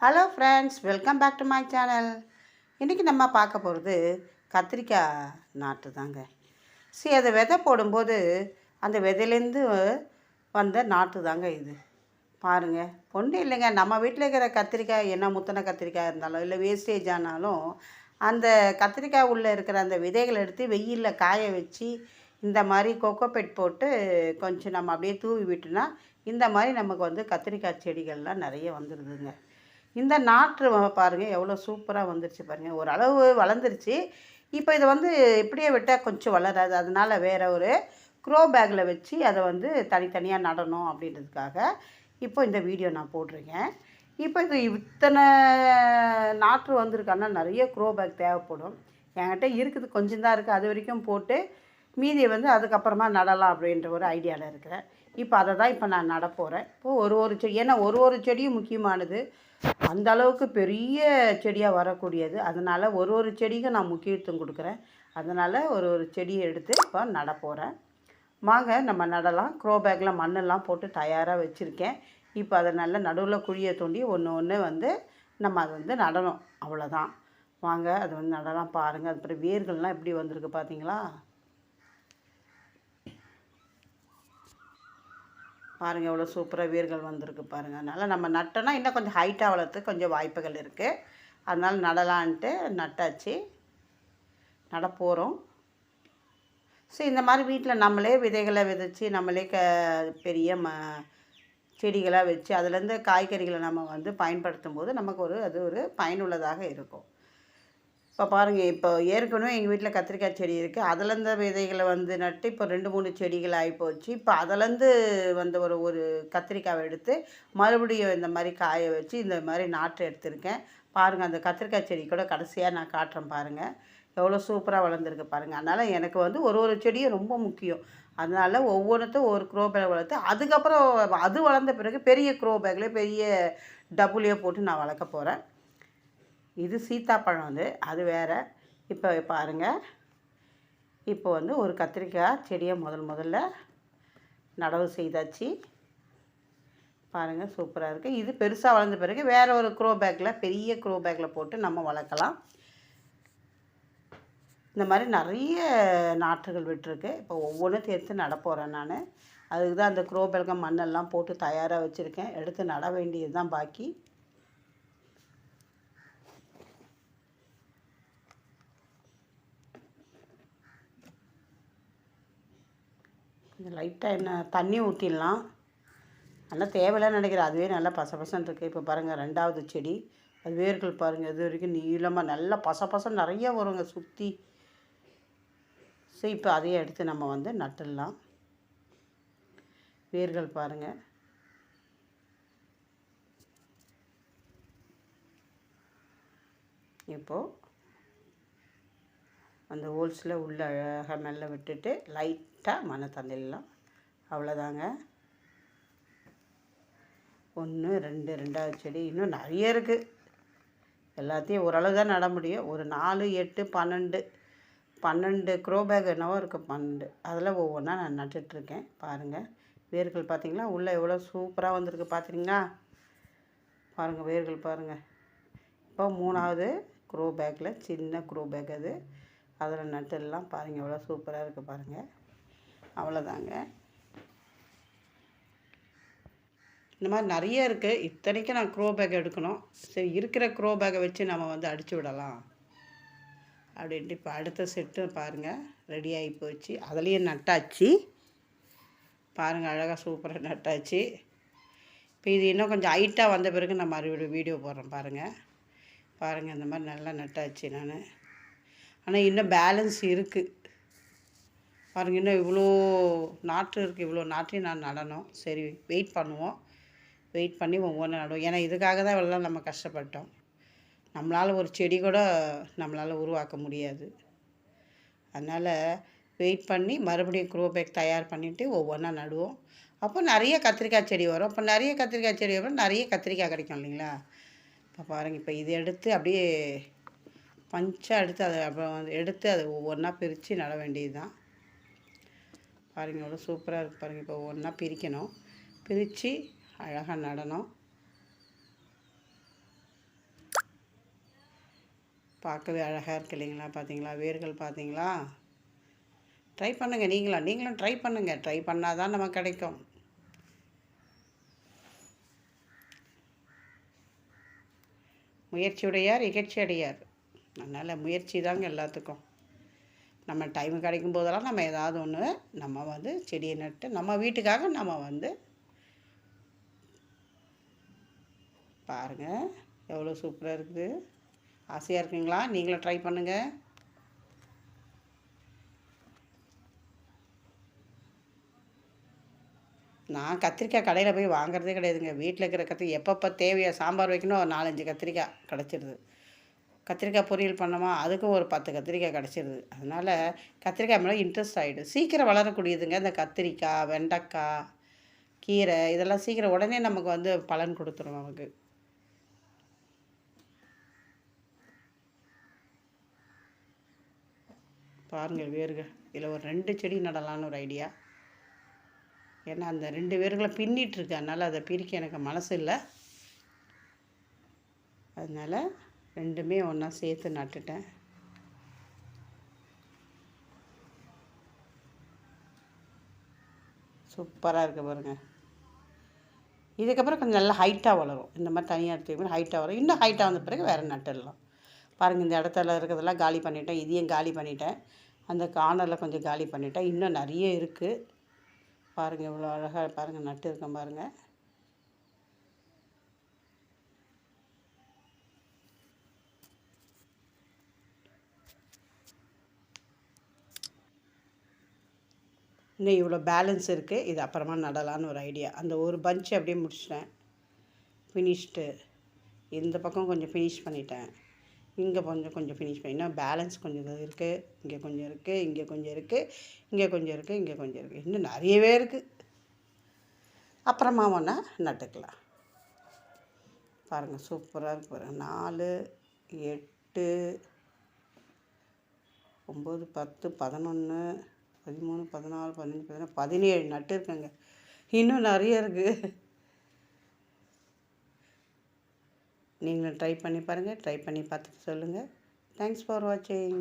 Hello friends welcome back to my channel இன்றைக்கி நம்ம பார்க்க போகிறது கத்திரிக்காய் நாட்டு தாங்க. சரி அதை விதை போடும்போது அந்த விதையிலேருந்து வந்த நாட்டு தாங்க இது. பாருங்கள் ஒன்றும் இல்லைங்க. நம்ம வீட்டில் இருக்கிற கத்திரிக்காய் என்ன முத்தின கத்திரிக்காய் இருந்தாலும் இல்லை வேஸ்டேஜ் ஆனாலும் அந்த கத்திரிக்காய் உள்ளே இருக்கிற அந்த விதைகளை எடுத்து வெயிலில் காய வச்சு இந்த மாதிரி கொக்கோபெட் போட்டு கொஞ்சம் நம்ம அப்படியே தூவி விட்டுனா இந்த மாதிரி நமக்கு வந்து கத்திரிக்காய் செடிகள்லாம் நிறைய வந்துடுதுங்க இந்த நாற்று பாருங்கள் எவ்வளோ சூப்பராக வந்துருச்சு பாருங்கள் ஓரளவு வளர்ந்துருச்சு. இப்போ இதை வந்து இப்படியே விட்டால் கொஞ்சம் வளராது. அதனால வேறு ஒரு க்ரோ பேக்கில் வச்சு அதை வந்து தனித்தனியாக நடணும் அப்படின்றதுக்காக இப்போ இந்த வீடியோ நான் போட்டிருக்கேன். இப்போ இது இத்தனை நாற்று வந்திருக்கான்னா நிறைய க்ரோ பேக் தேவைப்படும். என்கிட்ட இருக்குது கொஞ்சம் தான் இருக்குது. அது வரைக்கும் போட்டு மீதியை வந்து அதுக்கப்புறமா நடலாம் அப்படின்ற ஒரு ஐடியாவில் இருக்கிறேன். இப்போ அதை தான் இப்போ நான் நடப்போகிறேன் இப்போது ஒரு ஒரு செடி ஏன்னா ஒரு ஒரு செடியும் முக்கியமானது. அந்த அளவுக்கு பெரிய செடியாக வரக்கூடியது. அதனால் ஒரு ஒரு செடிக்கும் நான் முக்கியத்துவம் கொடுக்குறேன். அதனால் ஒரு ஒரு செடியை எடுத்து இப்போ நடப்போகிறேன் வாங்க நம்ம நடலாம். க்ரோ பேக்கில் மண்ணெல்லாம் போட்டு தயாராக வச்சுருக்கேன். இப்போ அதை நல்லா நடுவில் குழியை தோண்டி ஒன்று ஒன்று வந்து நம்ம அதை வந்து நடணும். அவ்வளோதான் வாங்க அது வந்து நடலாம் பாருங்கள் அப்புறம் வேர்கள்லாம் எப்படி வந்திருக்கு பார்த்தீங்களா? பாருங்கள் எவ்வளோ சூப்பராக வேர்கள் வந்திருக்கு பாருங்கள் அதனால் நம்ம நட்டோன்னா இன்னும் கொஞ்சம் ஹைட்டாக வளர்த்து கொஞ்சம் வாய்ப்புகள் இருக்குது அதனால் நடலான்ட்டு நட்டாச்சு. நடப்போகிறோம் ஸோ இந்த மாதிரி வீட்டில் நம்மளே விதைகளை விதைச்சி நம்மளே க பெரிய ம செடிகளாக வச்சு அதுலேருந்து காய்கறிகளை நம்ம வந்து பயன்படுத்தும் போது நமக்கு ஒரு அது ஒரு பயனுள்ளதாக இருக்கும். இப்போ பாருங்கள் இப்போ ஏற்கனவே எங்கள் வீட்டில் கத்திரிக்காய் செடி இருக்குது அதுலேருந்து விதைகளை வந்து நட்டு இப்போ ரெண்டு மூணு செடிகள் ஆகிப்போச்சு இப்போ அதுலேருந்து வந்த ஒரு ஒரு கத்திரிக்காவை எடுத்து மறுபடியும் இந்த மாதிரி காய வச்சு இந்த மாதிரி நாற்று எடுத்திருக்கேன். பாருங்கள் அந்த கத்திரிக்காய் செடி கூட கடைசியாக நான் காட்டுறேன் பாருங்கள் எவ்வளோ சூப்பராக வளர்ந்துருக்கு பாருங்கள் அதனால் எனக்கு வந்து ஒரு ஒரு செடியும் ரொம்ப முக்கியம். அதனால் ஒவ்வொன்றுத்தும் ஒரு க்ரோ பேக் வளர்த்து அதுக்கப்புறம் அது வளர்ந்த பிறகு பெரிய க்ரோ பேக்கில் பெரிய டபுளையோ போட்டு நான் வளர்க்க போகிறேன் இது சீத்தாப்பழம் வந்து அது வேறு. இப்போ பாருங்கள் இப்போ வந்து ஒரு கத்திரிக்காய் செடியை முதல் முதல்ல நடவு செய்தாச்சு. பாருங்கள் சூப்பராக இருக்குது இது பெருசாக வளர்ந்த பிறகு வேறு ஒரு க்ரோ பேக்கில் பெரிய க்ரோ பேக்கில் போட்டு நம்ம வளர்க்கலாம். இந்த மாதிரி நிறைய நாற்றுகள் விட்டுருக்கு. இப்போ ஒவ்வொன்றும் எடுத்து நட போகிறேன் நான். அதுக்கு தான் அந்த க்ரோ மண்ணெல்லாம் போட்டு தயாராக வச்சுருக்கேன். எடுத்து நட வேண்டியது தான் பாக்கி. லைட்டாக என்ன தண்ணி ஊற்றிடலாம் நல்லா தேவையில்லாம் நினைக்கிறேன் அதுவே நல்லா பசபசன்னு இருக்குது இப்போ பாருங்கள் ரெண்டாவது செடி. அது வேர்கள் பாருங்கள் இது வரைக்கும் நீளமாக நல்லா பசபசம் நிறைய வருங்க சுற்றி ஸோ இப்போ அதையே எடுத்து நம்ம வந்து நட்டுடலாம். வேர்கள் பாருங்கள் இப்போது அந்த ஹோல்ஸில் உள்ள அழகாக மெல்ல விட்டுட்டு லைட்டாக மண்ணை தந்திடலாம் அவ்வளோதாங்க. ஒன்று ரெண்டு ரெண்டாவது செடி இன்னும் நிறைய இருக்குது எல்லாத்தையும் ஓரளவு தான் நட முடியும். ஒரு நாலு எட்டு பன்னெண்டு. பன்னெண்டு க்ரோ பேக் என்னவோ இருக்குது பன்னெண்டு. அதில் ஒவ்வொன்றா நான் நட்டுட்ருக்கேன். பாருங்கள் வேர்கள் பார்த்திங்களா? உள்ளே எவ்வளோ சூப்பராக வந்திருக்கு பார்த்தீங்களா பாருங்கள் வேர்கள் பாருங்கள் இப்போ மூணாவது க்ரோ பேக்கில் சின்ன க்ரோ பேக் அது. அதில் நட்டுலாம் பாருங்கள் எவ்வளோ சூப்பராக இருக்குது பாருங்கள் அவ்வளோதாங்க இந்த மாதிரி நிறைய இருக்குது இத்தனைக்கும் நான் க்ரோ பேக் எடுக்கணும். சரி இருக்கிற க்ரோ பேக்கை வச்சு நம்ம வந்து அடிச்சு விடலாம். அப்படின்ட்டு இப்போ அடுத்த செட்டு பாருங்கள் ரெடி ஆகி போச்சு. அதுலேயும் நட்டாச்சு பாருங்கள் அழகாக சூப்பராக நட்டாச்சு இப்போ இது இன்னும் கொஞ்சம் ஹைட்டாக வந்த பிறகு நான் மறுபடியும் வீடியோ போடுறேன். பாருங்கள் பாருங்கள் இந்த மாதிரி நல்லா நட்டாச்சு நான். ஆனால் இன்னும் பேலன்ஸ் இருக்குது பாருங்கள் இன்னும் இவ்வளோ நாற்று இருக்குது இவ்வளோ நாற்றையும் நான் நடணும். சரி வெயிட் பண்ணுவோம். வெயிட் பண்ணி ஒவ்வொன்றும் நடுவோம். ஏன்னா இதுக்காக தான் இவ்வளோ நம்ம கஷ்டப்பட்டோம். நம்மளால் ஒரு செடி கூட நம்மளால் உருவாக்க முடியாது. அதனால் வெயிட் பண்ணி மறுபடியும் க்ரோ பேக் தயார் பண்ணிவிட்டு ஒவ்வொன்றா நடுவோம். அப்போ நிறைய கத்திரிக்காய் செடி வரும். அப்போ நிறைய கத்திரிக்காய் செடி வரும். நிறைய கத்திரிக்காய் கிடைக்கும் இல்லைங்களா? இப்போ பாருங்கள் இப்போ இது எடுத்து அப்படியே பஞ்சாக எடுத்து அதை அப்புறம் எடுத்து அதை ஒவ்வொன்றா பிரித்து நட வேண்டியது தான் பாருங்கள் எவ்வளோ சூப்பராக இருக்குது பாருங்கள் இப்போ ஒன்றா பிரிக்கணும். பிரித்து அழகாக நடணும். பார்க்கவே அழகாக இருக்கு இல்லைங்களா? பார்த்தீங்களா? வேர்கள் பார்த்தீங்களா? ட்ரை பண்ணுங்கள் நீங்களும். நீங்களும் ட்ரை பண்ணுங்கள் ட்ரை பண்ணால் தான் நமக்கு கிடைக்கும். முயற்சியுடையார் இகழ்ச்சி அடையார் அதனால் முயற்சி தாங்க எல்லாத்துக்கும். நம்ம டைம் கிடைக்கும் போதெல்லாம் நம்ம ஏதாவது ஒன்று நம்ம வந்து செடியை நட்டு நம்ம வீட்டுக்காக நம்ம வந்து பாருங்கள் எவ்வளோ சூப்பராக இருக்குது. ஆசையாக இருக்குங்களா? நீங்களும் ட்ரை பண்ணுங்கள் நான் கத்திரிக்காய் கடையில் போய் வாங்குறதே கிடையாதுங்க. வீட்டில் இருக்கிற கத்திரி எப்பப்போ தேவையோ சாம்பார் வைக்கணும் ஒரு நாலஞ்சு கத்திரிக்காய் கிடச்சிடுது கத்திரிக்காய் பொரியல் பண்ணோமா அதுக்கும் ஒரு பத்து கத்திரிக்காய் கிடச்சிருது. அதனால் கத்திரிக்காய் மேலே இன்ட்ரெஸ்ட் ஆகிடும் சீக்கிரம் வளரக்கூடியதுங்க இந்த கத்திரிக்காய் வெண்டைக்காய் கீரை இதெல்லாம் சீக்கிரம் உடனே நமக்கு வந்து பலன் கொடுத்துரும் நமக்கு. பாருங்கள் வேர்கள் இதில் ஒரு ரெண்டு செடி நடலான்னு ஒரு ஐடியா. ஏன்னா அந்த ரெண்டு வேர்களை பின்னிட்டுருக்கு அதனால் அதை பிரிக்க எனக்கு மனசு இல்லை. அதனால் ரெண்டுமே ஒன்றா சேர்த்து நட்டுட்டேன். சூப்பராக இருக்குது பாருங்கள் இதுக்கப்புறம் கொஞ்சம் நல்லா ஹைட்டாக வளரும். இந்த மாதிரி தனியாக எடுத்துக்கணும் ஹைட்டாக வரும் இன்னும் ஹைட்டாக வந்த பிறகு வேறு நட்டுடலாம். பாருங்கள் இந்த இடத்துல இருக்கிறதெல்லாம் காலி பண்ணிட்டேன். இதையும் காலி பண்ணிட்டேன். அந்த கார்னரில் கொஞ்சம் காலி பண்ணிட்டேன். இன்னும் நிறைய இருக்குது பாருங்கள் இவ்வளோ அழகாக பாருங்கள் நட்டு இருக்கேன் பாருங்கள் இன்னும் இவ்வளோ பேலன்ஸ் இருக்குது இது அப்புறமா நடலான்னு ஒரு ஐடியா அந்த ஒரு பஞ்ச் அப்படியே முடிச்சிட்டேன். ஃபினிஷ்டு இந்த பக்கம் கொஞ்சம் ஃபினிஷ் பண்ணிட்டேன். இங்கே கொஞ்சம் கொஞ்சம் ஃபினிஷ் பண்ணி இன்னும் பேலன்ஸ் கொஞ்சம் இருக்குது இங்கே கொஞ்சம் இருக்குது இங்கே கொஞ்சம் இருக்குது இங்கே கொஞ்சம் இருக்குது இங்கே கொஞ்சம் இருக்குது இன்னும் நிறையவே இருக்குது அப்புறமா ஒன்றா நட்டுக்கலாம். பாருங்கள் சூப்பராக இருக்கு பாருங்கள் நாலு எட்டு ஒம்பது பத்து பதினொன்று பதிமூணு பதினாலு பதினஞ்சு பதினாறு பதினேழு நட்டு இருக்குங்க. இன்னும் நிறைய இருக்குது நீங்களும் ட்ரை பண்ணி பாருங்கள் ட்ரை பண்ணி பார்த்துட்டு சொல்லுங்கள் தேங்க்ஸ் ஃபார் வாட்சிங்